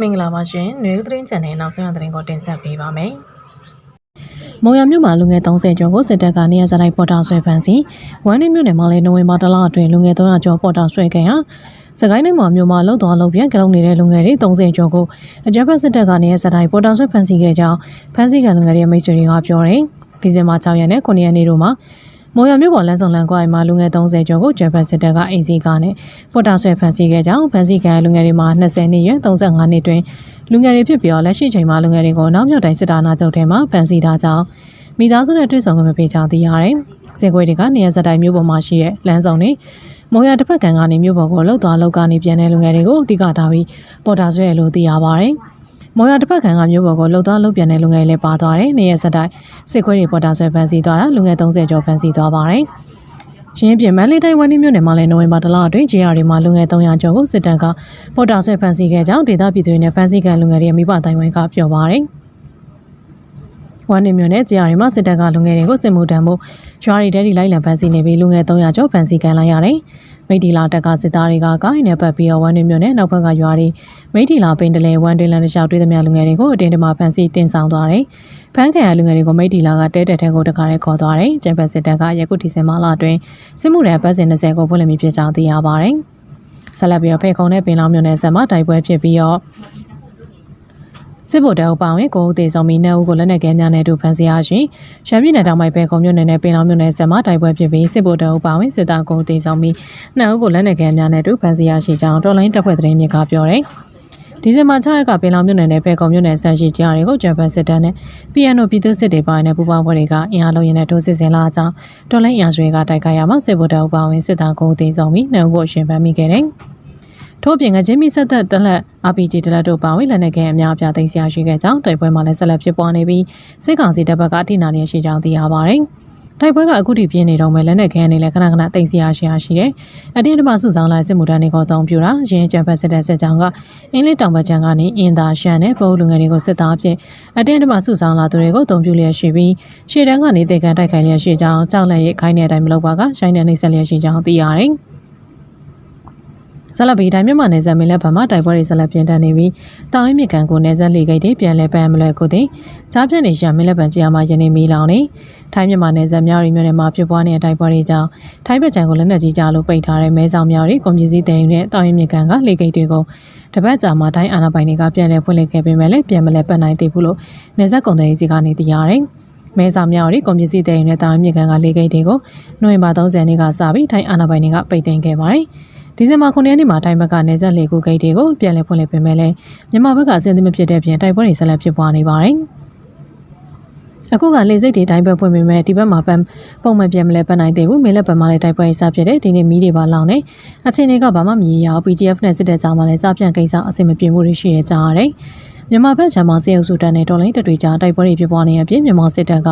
မင်္ဂလာပါရှင်။ຫນွေဦးသတင်းချန်နယ်နောက်ဆုံးရသတင်းကိုတင်ဆက်ပေးပါမယ်မုံရမြို့မှာလူငယ်30ကျော်ကိုစစ်တပ်ကနေရာစတိုင်းပေါ်တာဆွဲဖမ်းဆီးဝမ်းနေမြို့နယ်မှာလည်းနိုဝင်ဘာလအတွင်းလူငယ်300ကျော်ပေါ်တာဆွဲခဲ့ရာစကိုင်းတိုင်းမှာမြို့မှာလှုပ်သွားလှုပ်ပြန်ကြောက်နေတဲ့လူငယ်တွေ30ကျော်ကိုအကြမ်းဖက်စစ်တပ်ကနေရာစတိုင်းပေါ်တာဆွဲဖမ်းဆီးခဲ့ကြောင်းဖမ်းဆီးခံလူငယ်တွေမိတ်ဆွေတွေကပြောတယ်ဒီဇင်ဘာ6ရက်နဲ့9ရက်နေ့တို့မှာ မုံရမြို့ပေါ်လမ်းဆောင်လမ်းကွာမှာလူငယ်30ကျော်ကိုဂျပန်စစ်တပ်ကအိမ်စီကားနဲ့ပေါ်တာဆွဲဖမ်းဆီးခဲ့ကြောင်းဖမ်းဆီးခံလူငယ်တွေမှာ20နှစ်ရွယ်35နှစ်တွင်လူငယ်တွေဖြစ်ပြီးတော့လက်ရှိချိန်မှာလူငယ်တွေကိုနောက်မြောက်တိုင်းစစ်တာနာချုပ်ထဲမှာဖမ်းဆီးထားကြောင်းမိသားစုနဲ့တွေ့ဆုံခွင့်မပေးကြောင်းသိရတယ်။စင်ခွေတွေကနေရာဇက်တိုင်းမြို့ပေါ်မှာရှိတဲ့လမ်းဆောင်တွေမုံရတစ်ဖက်ကန်ကနေမြို့ပေါ်ကိုလှုပ်သွားလှုပ်ကနေပြန်တဲ့လူငယ်တွေကိုအဓိကထားပြီးပေါ်တာဆွဲရလို့သိရပါတယ်။ မုံရတစ်ဖက်ကန်ကမြို့ပေါ်ကိုလှုပ်သွားလှုပ်ပြန်တဲ့လူငယ်လည်းပါသွားတယ်။နေရာဇက်တိုင်းစစ်ခွေတွေပေါ်တာဆွဲဖန်ဆီးသွားတာလူငယ်30ကျော်ဖန်ဆီးသွားပါတယ်။ရင်းပြင်မန်လေးတိုင်းဝန်ကြီးမြို့နယ်မှာလည်းနိုဝင်ဘာလအတွင်း JR တွေမှာလူငယ်300ကျော်ကိုစစ်တပ်ကပေါ်တာဆွဲဖန်ဆီးခဲ့ကြောင်းဒေသပြည်သူတွေနဲ့ဖန်ဆီးခံလူငယ်တွေရဲ့မိဘတိုင်ဝမ်ကပြောပါတယ်။ ဝမ်းနေမြို့နယ်ကြားရီမှာစစ်တပ်ကလူငယ်တွေကိုစစ်မှုထမ်းဖို့ရွာတွေတဲတီလိုက်လံဖမ်းဆီးနေပြီးလူငယ်300ကျော်ဖမ်းဆီးခံလိုက်ရတယ်။မိတီလာတက်ကစစ်သားတွေကကိုင်းနဲ့ပတ်ပြီးတော့ဝမ်းနေမြို့နယ်နောက်ဘက်ကရွာတွေမိတီလာပိန်တလဲဝမ်းတွင်လန်တလျှောက်တွေ့သမျှလူငယ်တွေကိုအတင်းတမဖမ်းဆီးတင်ဆောင်သွားတယ်။ဖမ်းခံရလူငယ်တွေကိုမိတီလာကတဲတက်ထဲကိုတခါတည်းခေါ်သွားတယ်။ကျန်ပတ်စစ်တပ်ကရက်ကုဒီဇင်ဘာလအတွင်းစစ်မှုထမ်းပတ်စဉ်20ကိုဖွင့်လှစ်မိဖြစ်ကြောင်းသိရပါတယ်။ဆက်လက်ပြီးတော့ဖေခုံနဲ့ပင်လောင်မြို့နယ်ဆက်မှာတိုက်ပွဲဖြစ်ပြီးတော့ စစ်ဗိုလ်တပ်အပောင်းဝင်ကိုဦးသေးဆောင်ပြီးနှစ်ဦးကိုလက်နက်ကဲများနဲ့အတူဖမ်းဆီးရရှင်ရှမ်းပြည်နယ်တောင်ပိုင်းပဲခုံမြို့နယ်နဲ့ပင်လောင်မြို့နယ်ဆက်မှာတိုက်ပွဲဖြစ်ပြီးစစ်ဗိုလ်တပ်အပောင်းဝင်စစ်သားကိုဦးသေးဆောင်ပြီးနှစ်ဦးကိုလက်နက်ကဲများနဲ့အတူဖမ်းဆီးရရှိကြောင်းတော်လိုင်းတပ်ဖွဲ့သတင်းမြစ်ကပြောတယ်ဒီဇင်ဘာ6ရက်ကပင်လောင်မြို့နယ်နဲ့ပဲခုံမြို့နယ်ဆန်ရှိကြားတွေကိုဂျပန်စစ်တပ်နဲ့ PNO ပြည်သူစစ်တွေပိုင်းနဲ့ပူးပေါင်းဖွဲ့တွေကအင်အားလုံးရင်းနဲ့ထိုးစစ်ဆင်လာကြောင်းတော်လိုင်းရာဇတွေကတိုက်ခိုက်ရမှာစစ်ဗိုလ်တပ်အပောင်းဝင်စစ်သားကိုဦးသေးဆောင်ပြီးနှစ်ဦးကိုအရှင်ဖမ်းမိခဲ့တယ် ထို့ပြင်ငချင်းမီဆက်သက်တလက် RPG တလက်တို့ပါဝင်လက်နက်ခဲအများအပြားသိမ်းဆရာရှိခဲ့ကြောင်းတိုက်ပွဲမှာလည်းဆက်လက်ဖြစ်ပွားနေပြီးစစ်ကောင်စီတပ်ဘက်ကအထိနာလျက်ရှိကြောင်းသိရပါတယ်။တိုက်ပွဲကအခုထိပြင်းနေတော့မယ်လက်နက်ခဲအနေနဲ့ခဏခဏသိမ်းဆရာရှိရရှိတယ်။အတင်းတမစုဆောင်လာစစ်မှုထမ်းတွေကိုအသုံးပြုတာရင်းကျန်ဖက်စစ်တဲ့စစ်ကြောင်းကအင်းလေးတောင်ဘက်ခြမ်းကနေအင်သာရှန်နဲ့ပိုးလူငယ်တွေကိုစစ်သားအဖြစ်အတင်းတမစုဆောင်လာသူတွေကိုအသုံးပြုလျက်ရှိပြီးရှေ့တန်းကနေတေကန်တိုက်ခိုက်လျက်ရှိကြောင်းကြောက်လက်ရိတ်ခိုင်းတဲ့အတိုင်းမလုပ်ပါကရှိုင်းတဲ့နှိမ့်ဆက်လျက်ရှိကြောင်းသိရတယ်။ ဇလဘီတိုင်းမြန်မာနယ်စပ်မင်းလက်ဘက်မှာတိုက်ပွဲတွေဆက်လက်ပြင်းထန်နေပြီးတောင်ရင်းမြကန်ကိုနယ်စပ်လေဂိတ်တွေပြန်လဲပန်းမလွယ်ကိုသည်ကြားပြတ်နေရှာမင်းလက်ဘန်ကြီးအားမှာယနေ့မီလောင်နေထိုင်းမြန်မာနယ်စပ်မြောက်ရီမြို့နယ်မှာဖြစ်ပွားနေတဲ့တိုက်ပွဲတွေကြောင့်ထိုင်းဘက်ခြမ်းကိုလက်နက်ကြီးကြားလို့ပိတ်ထားတဲ့မဲဆောင်မြောက်ရီကွန်ပျူတာတင်နဲ့တောင်ရင်းမြကန်ကလေဂိတ်တွေကိုတပတ်ကြာမှတိုင်းအာဏာပိုင်တွေကပြန်လဲဖွင့်လှစ်ခဲ့ပေမဲ့လည်းပြန်မလဲပတ်နိုင်သေးဘူးလို့နယ်စပ်ကုန်သည်စီကနေသိရတယ်မဲဆောင်မြောက်ရီကွန်ပျူတာတင်နဲ့တောင်ရင်းမြကန်ကလေဂိတ်တွေကိုနိုဝင်ဘာ30ရက်နေ့ကစပြီးထိုင်းအာဏာပိုင်တွေကပိတ်သိမ်းခဲ့ပါတယ် ဒီဇင်ဘာ9ရက်နေ့မှာထိုင်းဘက်ကနေဆက်လေကူဂိတ်တွေကိုပြန်လည်ဖွင့်လှစ်ပေးမယ်လဲမြန်မာဘက်ကအစင်းသင့်မဖြစ်တဲ့ပြင်တိုက်ပွဲတွေဆက်လက်ဖြစ်ပွားနေပါတယ်။အခုကလေစိတ်တွေတိုင်းဘက်ဖွင့်ပေးမယ်ဒီဘက်မှာပန်းပုံမှန်ပြန်မလဲပတ်နိုင်သေးဘူးမင်းလက်ဘက်မှာလည်းတိုက်ပွဲစဖြစ်တယ်ဒီနေ့မီးတွေပါလောင်နေအချိန်တွေကဘာမှမရအောင် PGF နဲ့စစ်တဲ့ကြောင်မှာလည်းစပြန်ကိစ္စအဆင်မပြေမှုတွေရှိနေကြရတယ်။မြန်မာဘက်ခြမ်းမှာစေအုပ်စုတပ်နဲ့တော်လိုင်းတပ်တွေကြားတိုက်ပွဲတွေဖြစ်ပွားနေရပြင်မြန်မာစစ်တပ်က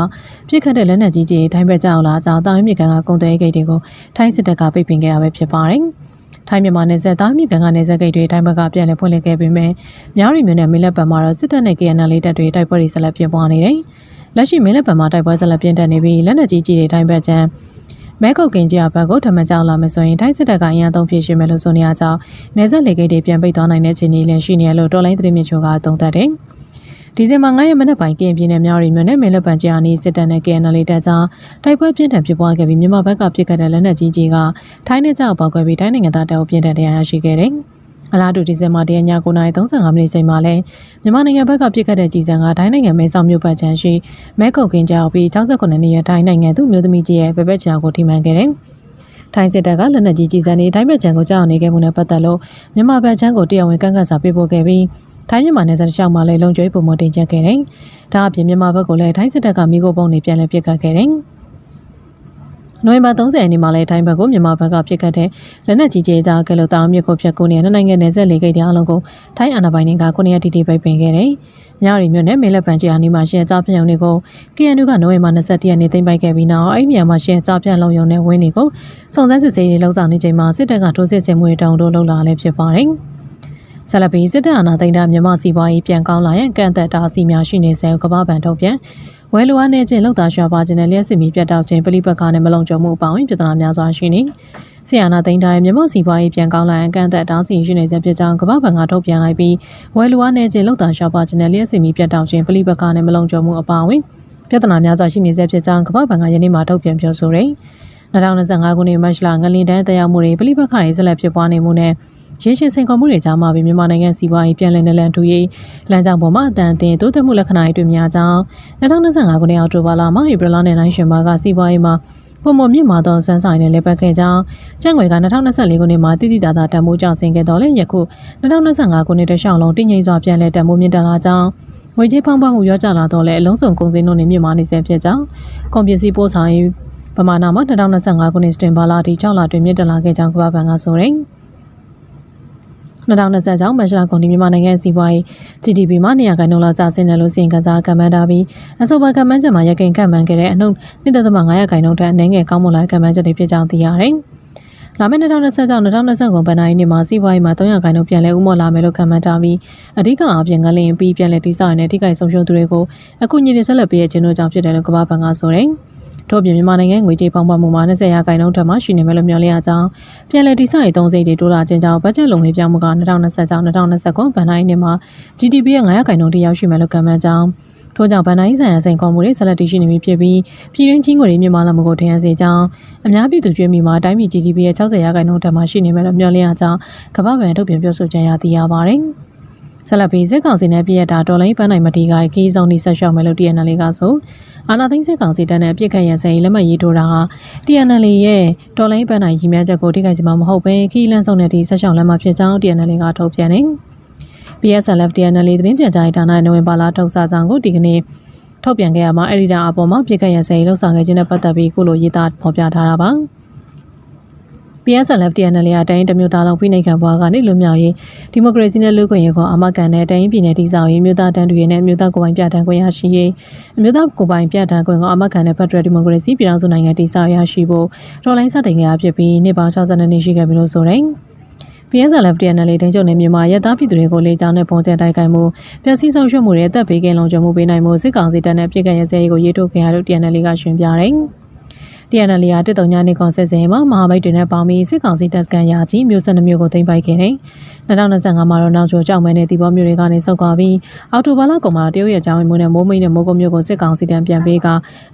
ပြစ်ခတ်တဲ့လက်နက်ကြီးကြီးထိုင်းဘက်ကြောက်လာကြောင်းတောင်ရင်းမြေကန်ကကုန်သွယ်ဂိတ်တွေကိုထိုင်းစစ်တပ်ကပိတ်ပင်ခဲ့တာပဲဖြစ်ပါတယ်။ ထိုင်းမြန်မာနယ်စပ်သားမြကန်ကနယ်စပ်ဂိတ်တွေတိုင်းဘက်ကပြန်လည်ဖွင့်လှစ်ခဲ့ပေမဲ့မြောက်ရီမြို့နယ်မင်းလက်ပံမှာတော့စစ်တပ်နဲ့ KNL လေးတပ်တွေတိုက်ပွဲတွေဆက်လက်ဖြစ်ပွားနေတယ်။လက်ရှိမင်းလက်ပံမှာတိုက်ပွဲဆက်လက်ပြင်းထန်နေပြီးလက်နက်ကြီးကြီးတွေတိုင်းဘက်ကျန်းမဲကုတ်ကင်ကြီးအဘက်ကိုထမန်ကြောက်လာမယ်ဆိုရင်ထိုင်းစစ်တပ်ကအင်အားသုံးဖြည့်ရှင်းမယ်လို့ဆိုနေရကြောင်းနယ်စပ်လေဂိတ်တွေပြန်ပိတ်သွားနိုင်တဲ့ခြေအနေလည်းရှိနေရလို့တော်လိုင်းသတင်းမြစ်ချိုကသုံးသပ်တယ်။ ဒီဇင်ဘာ9ရက်မနက်ပိုင်းကရင်ပြည်နယ်မြောက်ရီမြို့နယ်မင်းလက်ပံကြာနီစစ်တပ်နဲ့ KNL တပ်ကြားတိုက်ပွဲပြင်းထန်ဖြစ်ပွားခဲ့ပြီးမြန်မာဘက်ကပြစ်ခတ်တဲ့လက်နက်ကြီးကြီးကထိုင်းနဲ့ကြောက်ပေါက်ကွဲပြီးထိုင်းနိုင်ငံသားတပ်အုပ်ပြင်းထန်တရားရရှိခဲ့တယ်။အလားတူဒီဇင်ဘာတရက်ည9:35မိနစ်ချိန်မှာလဲမြန်မာနိုင်ငံဘက်ကပြစ်ခတ်တဲ့ကြီးစံကထိုင်းနိုင်ငံမဲဆောက်မြို့ပတ်ချမ်းရှိမဲကုတ်ကင်းကြောက်ပြီး69နှစ်ရက်ထိုင်းနိုင်ငံသူမျိုးသမီးကြီးရဲ့ဘက်ဘက်ချာကိုထိမှန်ခဲ့တယ်။ထိုင်းစစ်တပ်ကလက်နက်ကြီးကြီးစံနေတိုင်းဘက်ချံကိုကြောက်နေခဲ့မှုနဲ့ပတ်သက်လို့မြန်မာဘက်ချမ်းကိုတရားဝင်ကန့်ကတ်စာပေးပို့ခဲ့ပြီး ထိုင်းမြန်မာနယ်စပ်တစ်လျှောက်မှာလည်းလုံခြုံရေးပုံမတင်ချက်ခဲ့တယ်။ဒါအပြင်မြန်မာဘက်ကိုလည်းထိုင်းစစ်တပ်ကမိခိုးပုံတွေပြန်လည်ပစ်ခတ်ခဲ့တယ်။နိုဝင်ဘာ30ရက်နေ့မှာလည်းထိုင်းဘက်ကိုမြန်မာဘက်ကပြစ်ခတ်တဲ့လက်နက်ကြီးကြီးကြားကလေးတောင်မြစ်ကိုဖျက်ကူးနေတဲ့နိုင်ငံနယ်စပ်လေဂိတ်တွေအလုံးကိုထိုင်းအာဏာပိုင်တွေက9ရက်တိတိပိတ်ပင်ခဲ့တယ်။မြရီမြို့နယ်မေလက်ပန်ကြီးအနီးမှာရှင်းကြားပြံုံတွေကို KNU ကနိုဝင်ဘာ22ရက်နေ့သိမ်းပိုက်ခဲ့ပြီးနောက်အဲ့ဒီနေရာမှာရှင်းကြားပြံလုံယုံတဲ့ဝင်းတွေကိုစုံစမ်းစစ်ဆေးရေးလှုပ်ဆောင်နေချိန်မှာစစ်တပ်ကထိုးစစ်ဆင်မှုတွေတောင်းတလုပ်လာလည်းဖြစ်ပါတယ်။ ဆလပီစစ်တပ်အာဏာသိမ်းတာမြန်မာစီးပွားရေးပြန်ကောင်းလာရင်ကန့်သက်တာစီများရှိနေဆဲကမ္ဘာပန်ထုတ်ပြန်ဝဲလိုအားနဲ့ချင်းလောက်တာရှာပါခြင်းနဲ့လျှက်စစ်မီပြတ်တောက်ခြင်းပလိပတ်ကားနဲ့မလုံခြုံမှုအပေါင်းပြဿနာများစွာရှိနေဆီယနာသိန်းထားတဲ့မြန်မာစီးပွားရေးပြန်ကောင်းလာရင်အကန့်အသတ်တောင်းစီရှိနေစေဖြစ်ကြောင်းကမ္ဘာဘဏ်ကထုတ်ပြန်လိုက်ပြီးဝယ်လူအားနေခြင်းလောက်တာရှားပါခြင်းနဲ့လျှက်စီမီပြတ်တောက်ခြင်းပလိပက္ခနဲ့မလုံခြုံမှုအပါအဝင်ပြဿနာများစွာရှိနေစေဖြစ်ကြောင်းကမ္ဘာဘဏ်ကယနေ့မှထုတ်ပြန်ပြောဆိုတယ်။2025ခုနှစ်မတ်လငလင်တန်းတရားမှုတွေပလိပက္ခတွေဆက်လက်ဖြစ်ပွားနေမှုနဲ့ ရေရှည်စိန်ခေါ်မှုတွေကြားမှာပဲမြန်မာနိုင်ငံစီးပွားရေးပြန်လည်နလန်ထူရေးလမ်းကြောင်းပေါ်မှာအတန်အသင်တိုးတက်မှုလက္ခဏာတွေတွေ့များကြောင်း2025ခုနှစ်အောက်တိုဘာလမှာဧပြီလနဲ့နိုင်ရှင်မာကစီးပွားရေးမှာပုံမမြင့်မာသောစမ်းဆိုင်နဲ့လက်ပတ်ခဲ့ကြောင်းကျန်းငွေက2024ခုနှစ်မှာတည်တည်တာတာတန်မိုးကြောင့်ဆင်းခဲ့တော်လဲယခု2025ခုနှစ်တလျှောက်လုံးတည်ငြိမ်စွာပြန်လည်တန်မိုးမြင့်တက်လာကြောင်းငွေကြေးဖောင်းပွားမှုရောကြလာတော့လဲအလုံးစုံကုန်စည်နှုန်းတွေမြင့်မာနေဆဲဖြစ်ကြောင်းကုန်ပစ္စည်းပို့ဆောင်ရေးပမာဏမှာ2025ခုနှစ်စတင်ဘာလအထိ6လတွင်မြင့်တက်လာခဲ့ကြောင်းကမ္ဘာ့ဘဏ်ကဆိုတယ်။ 2020ကျောင်းမတ်လကုန်ဒီမြန်မာနိုင်ငံစီးပွားရေး GDP မှာနေရာခိုင်နှုန်းလောက်ကျဆင်းတယ်လို့စီရင်ကစားကမှန်းထားပြီးအဆိုပါကမှန်းချက်မှာရခိုင်ကမှန်းခဲ့တဲ့အနှုတ်1.5ရာခိုင်နှုန်းထက်အနည်းငယ်ကောင်းမွန်လာကမှန်းချက်တွေဖြစ်ကြောင်းသိရတယ်။လာမယ့်2020ကျောင်း2020ကုန်ပန်နိုင်နှစ်မှာစီးပွားရေးမှာ300ခိုင်နှုန်းပြန်လဲဥမော်လာမယ်လို့ကမှန်းထားပြီးအဓိကအပြင်ကလင်းပြီးပြန်လဲတိစောက်ရတဲ့ထိခိုက်ဆုံးရှုံးသူတွေကိုအခုညနေဆက်လက်ပေးရခြင်းတို့ကြောင့်ဖြစ်တယ်လို့ကမ္ဘာ့ဘဏ်ကဆိုတယ်။ ထို့ပြင်မြန်မာနိုင်ငံငွေကြေးပေါင်းပွားမှုမှာ20ရာခိုင်နှုန်းထက်မှရှိနေမယ်လို့မျှော်လင့်ရကြောင်းပြည်လဲတိစရေးသုံးစိတ်တွေတိုးလာခြင်းကြောင့်ဘတ်ဂျက်လုံငွေပြောင်းမှုက2020-2029ဘဏ္ဍာရေးနှစ်မှာ GDP ရဲ့9ရာခိုင်နှုန်းထိရောက်ရှိမယ်လို့ကမှန်းကြောင်းထို့ကြောင့်ဗန်နာရေးဆိုင်ရာစိန်ခေါ်မှုတွေဆက်လက်တည်ရှိနေပြီဖြစ်ပြီးပြည်တွင်းချင်းငွေတွေမြင့်မားလာမှုကိုထင်ဟစေကြောင်းအများပြည်သူကျွေးမိမှာတိုင်းပြည် GDP ရဲ့60ရာခိုင်နှုန်းထက်မှရှိနေမယ်လို့မျှော်လင့်ရကြောင်းကမ္ဘာ့ဘဏ်ထုတ်ပြန်ပြောဆိုကြရသိရပါတယ်။ ဆက်လက်ပြီးစစ်ကောင်စီနဲ့ပြည်ရတာဒေါ်လာပန်းနိုင်မတီကခီးဆောင်နေဆက်လျှောက်မယ်လို့ TNL ကဆိုအာနာသိန်းစစ်ကောင်စီတပ်နဲ့ပြစ်ခတ်ရန်စဲလက်မှတ်ရေးထိုးတာဟာ TNL ရဲ့ဒေါ်လာပန်းနိုင်ရည်မှန်းချက်ကိုထိခိုက်စေမှာမဟုတ်ဘဲခီးလန်းဆောင်တဲ့ဒီဆက်လျှောက်လက်မှတ်ဖြစ်ကြောင်း TNL ကထုတ်ပြန်နေ။ PSLF TNL သတင်းပြန်ကြားရေးဌာနရဲ့နိုဝင်ဘာလထုတ်စာဆောင်ကိုဒီကနေ့ထုတ်ပြန်ခဲ့ရမှာအဲ့ဒီတာအပေါ်မှာပြစ်ခတ်ရန်စဲလှုပ်ဆောင်ခဲ့ခြင်းနဲ့ပတ်သက်ပြီးခုလိုရေးသားဖော်ပြထားတာပါ။ PSLF TNL ရတိုင်းတမျိုးသားလုံးဖိနှိပ်ခံဘွားကနေလွတ်မြောက်ရေးဒီမိုကရေစီနဲ့လူ့ခွင့်ရေးကိုအမကန်တဲ့တိုင်းပြည်နယ်တည်ဆောက်ရေးမြို့သားတန်းတူရေးနဲ့မြို့သားကိုယ်ပိုင်ပြဋ္ဌာန်းခွင့်ရရှိရေးအမျိုးသားကိုယ်ပိုင်ပြဋ္ဌာန်းခွင့်ကိုအမကန်တဲ့ဖက်ဒရယ်ဒီမိုကရေစီပြည်ထောင်စုနိုင်ငံတည်ဆောက်ရရှိဖို့တော်လိုင်းစတင်ခဲ့ရဖြစ်ပြီးနှစ်ပေါင်း62နှစ်ရှိခဲ့ပြီလို့ဆိုတယ်။ PSLF TNL တင်းကျုံနေမြန်မာရတားပြည်သူတွေကိုလေကြောင်းနဲ့ပုံကျဲတိုက်ခိုက်မှုပျက်စီးဆုံးရှုံးမှုတွေအသက်ဘေးကင်းလုံခြုံမှုပေးနိုင်မှုစစ်ကောင်စီတပ်နဲ့ပြည်ကရစဲရေးကိုရေးထုတ်ခဲ့ရလို့ TNL ကရှင်းပြတယ်။ TNL ရာတစ်တုံညာနေကွန်ဆက်စင်မှာမဟာမိတ်တွေနဲ့ပေါင်းပြီးစစ်ကောင်စီတပ်စကန်ရာကြီးမျိုးဆက်နှမျိုးကိုသိမ်းပိုက်ခဲ့တယ်။2025မှာတော့နောက်ကျော်ကြောက်မဲနဲ့တီဘောမျိုးတွေကနေဆုတ်ခွာပြီးအော်တိုဘာလကုန်မှာတရုတ်ရဲ့ကြောင်းဝင်မှုနဲ့မိုးမိတ်နဲ့မိုးကုတ်မျိုးကိုစစ်ကောင်စီတန်းပြန်ပေးက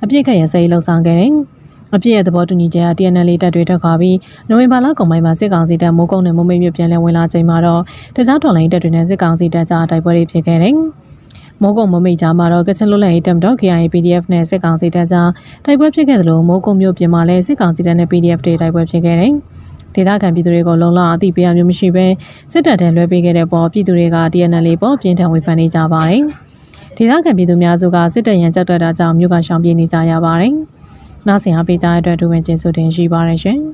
အပြစ်ခတ်ရစဲလှုပ်ဆောင်ခဲ့တယ်။အပြည့်ရဲ့သဘောတူညီချက်ဟာ TNL တပ်တွေတက်ခါပြီးနိုဝင်ဘာလကုန်ပိုင်းမှာစစ်ကောင်စီတပ်မိုးကုတ်နဲ့မိုးမိတ်မျိုးပြန်လည်ဝင်လာချိန်မှာတော့တခြားတော်လိုင်းတပ်တွေနဲ့စစ်ကောင်စီတပ်ကြားတိုက်ပွဲတွေဖြစ်ခဲ့တယ်။ မိုးကုံမမိတ်ကြားမှာတော့ကချင်လွတ်လပ်ရေးတပ်မတော် KIA PDF နဲ့စစ်ကောင်စီတပ်ကြားတိုက်ပွဲဖြစ်ခဲ့သလိုမိုးကုံမြို့ပြင်မှာလည်းစစ်ကောင်စီတပ်နဲ့ PDF တွေတိုက်ပွဲဖြစ်ခဲ့တယ်။ဒေသခံပြည်သူတွေကိုလုံလောက်အသိပေးရမျိုးမရှိဘဲစစ်တပ်ထဲလွှဲပေးခဲ့တဲ့ပေါ်ပြည်သူတွေက TNL ပေါ်ပြင်းထန်ဝေဖန်နေကြပါတယ်။ဒေသခံပြည်သူများစုကစစ်တပ်ရန်ကြောက်တတ်တာကြောင့်မြို့ကရှောင်ပြေးနေကြရပါတယ်။နောက်ဆင်အားပေးကြတဲ့အတွက်ဒူဝင်ကျင်းစုတင်ရှိပါရရှင်။